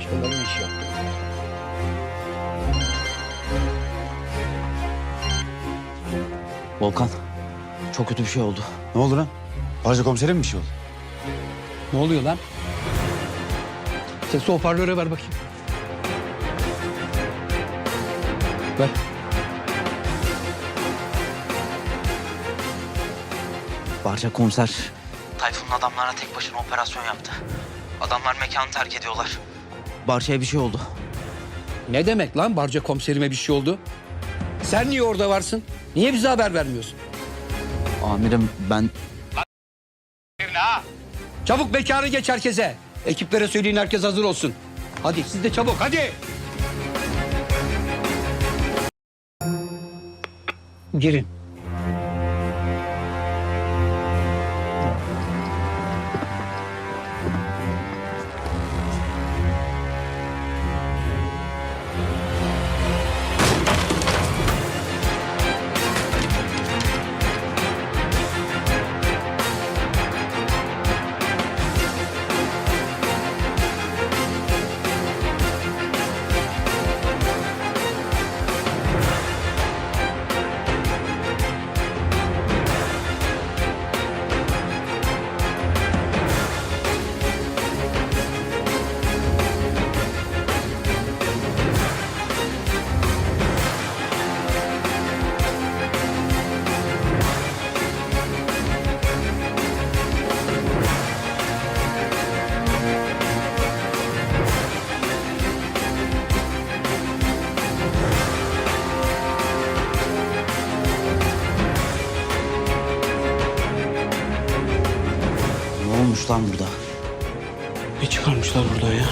başkalarının iş yaptığını. Volkan, çok kötü bir şey oldu. Ne oldu lan? Barca komiserim mi bir şey oldu? Ne oluyor lan? Sesi hoparlöre ver bakayım. Ver. Barca komiser Tayfun'un adamlarına tek başına operasyon yaptı. Adamlar mekanı terk ediyorlar. Barca'ya bir şey oldu. Ne demek lan barca komiserime bir şey oldu? Sen niye orada varsın? Niye bize haber vermiyorsun? Amirim ben Çabuk mekanı geç herkese. Ekiplere söyleyin herkes hazır olsun. Hadi siz de çabuk hadi. Girin. Olmuş lan burada? Ne çıkarmışlar burada ya?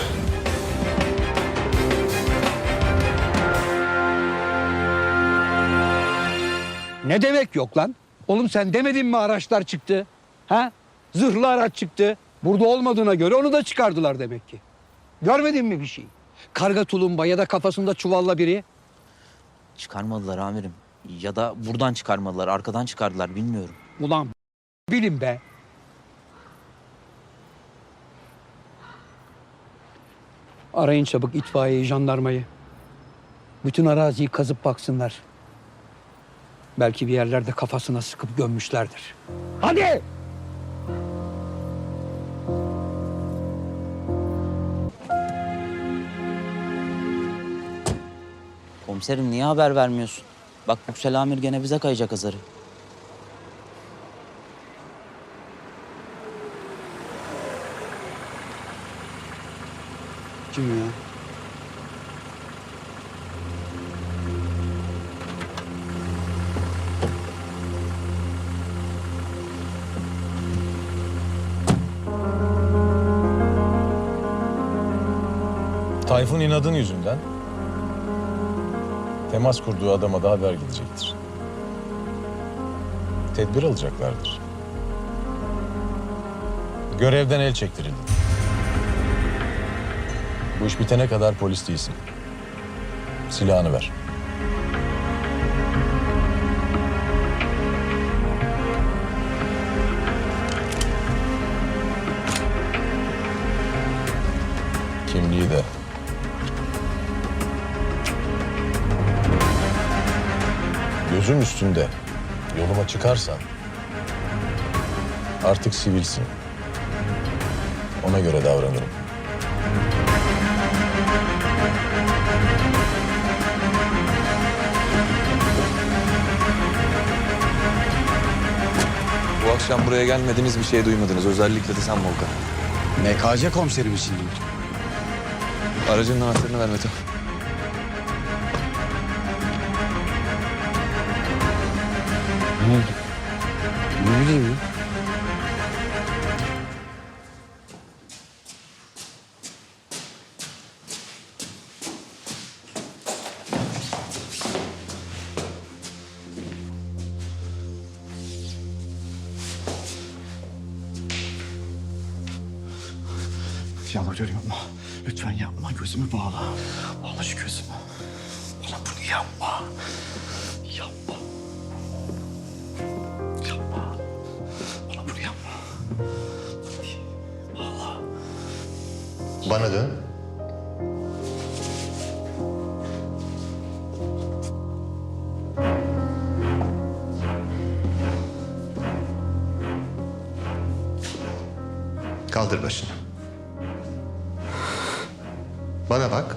Ne demek yok lan? Oğlum sen demedin mi araçlar çıktı? Ha? Zırhlı araç çıktı. Burada olmadığına göre onu da çıkardılar demek ki. Görmedin mi bir şey? Karga tulumba ya da kafasında çuvalla biri. Çıkarmadılar amirim. Ya da buradan çıkarmadılar, arkadan çıkardılar bilmiyorum. Ulan bilin be. Arayın çabuk itfaiyeyi, jandarmayı. Bütün araziyi kazıp baksınlar. Belki bir yerlerde kafasına sıkıp gömmüşlerdir. Hadi! Komiserim niye haber vermiyorsun? Bak Yüksel Amir gene bize kayacak azarı. Kim ya? Tayfun inadın yüzünden temas kurduğu adama da haber gidecektir. Tedbir alacaklardır. Görevden el çektirildi. Bu iş bitene kadar polis değilsin. Silahını ver. Kimliği de. Gözüm üstünde. Yoluma çıkarsan artık sivilsin. Ona göre davranırım. Bu akşam buraya gelmediniz bir şey duymadınız. Özellikle de sen Volkan. MKC komiserim için değil. Aracın anahtarını ver Mete. Ne yalvarıyorum yapma. Lütfen yapma. Gözümü bağla. Bağla şu gözümü. Bana bunu yapma. Yapma. Yapma. Bana bunu yapma. Hadi. Bağla. Bana dön. Kaldır başını. Bana bak.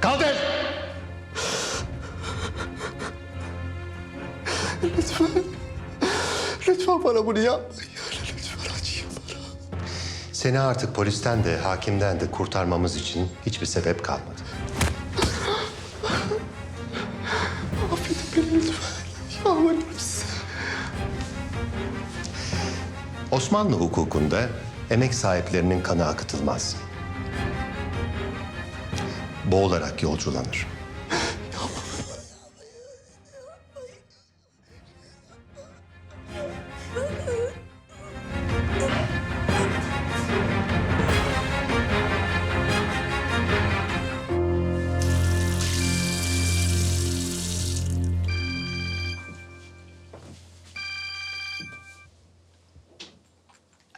Kaldır! Lütfen. Lütfen bana bunu yapmayın. Lütfen acıyın bana. Seni artık polisten de hakimden de kurtarmamız için hiçbir sebep kalmadı. Affedin beni lütfen. Yalvarırım size. Osmanlı hukukunda emek sahiplerinin kanı akıtılmaz. Boğularak yolculanır.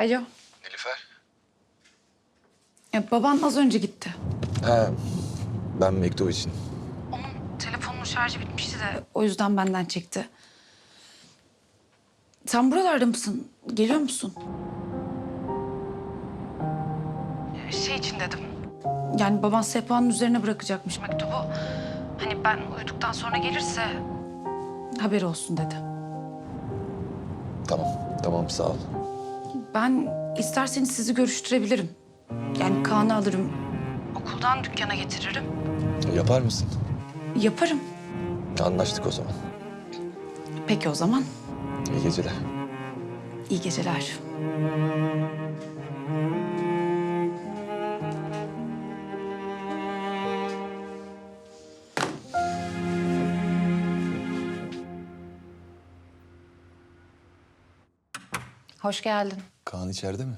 Alo. Ya baban az önce gitti. He. Ben mektup için. Onun telefonunun şarjı bitmişti de o yüzden benden çekti. Sen buralarda mısın? Geliyor musun? Şey için dedim. Yani baban sehpanın üzerine bırakacakmış mektubu. Hani ben uyuduktan sonra gelirse haberi olsun dedi. Tamam. Tamam sağ ol. Ben isterseniz sizi görüştürebilirim. Yani Kaan'ı alırım. Okuldan dükkana getiririm. Yapar mısın? Yaparım. Anlaştık o zaman. Peki o zaman. İyi geceler. İyi geceler. Hoş geldin. Kaan içeride mi?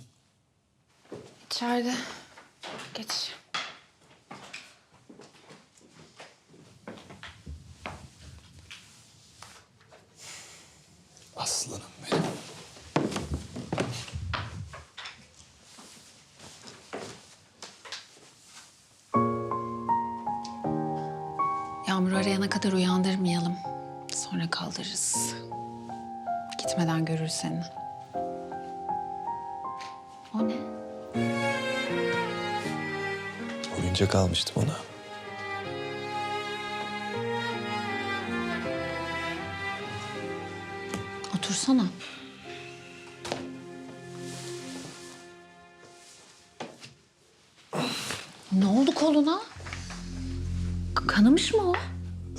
İçeride. Geç. Aslanım benim. Yağmur arayana kadar uyandırmayalım. Sonra kaldırırız. Gitmeden görür seni. O ne? Oyuncak almıştım ona. Otursana. Ne oldu koluna? K- Kanamış mı o?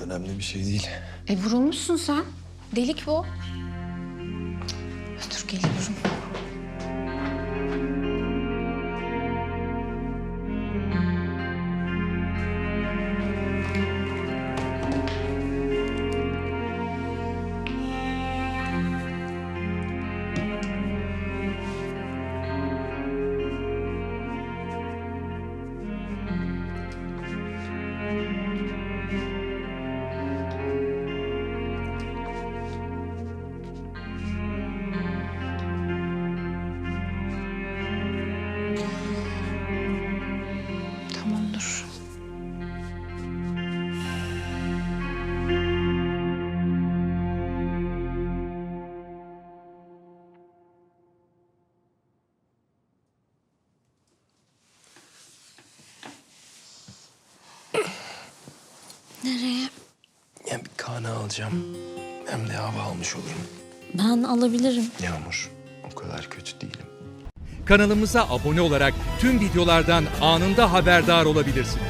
Önemli bir şey değil. E vurulmuşsun sen. Delik bu. Dur geliyorum. Kahve alacağım. Hem de hava almış olurum. Ben alabilirim. Yağmur, o kadar kötü değilim. Kanalımıza abone olarak tüm videolardan anında haberdar olabilirsiniz.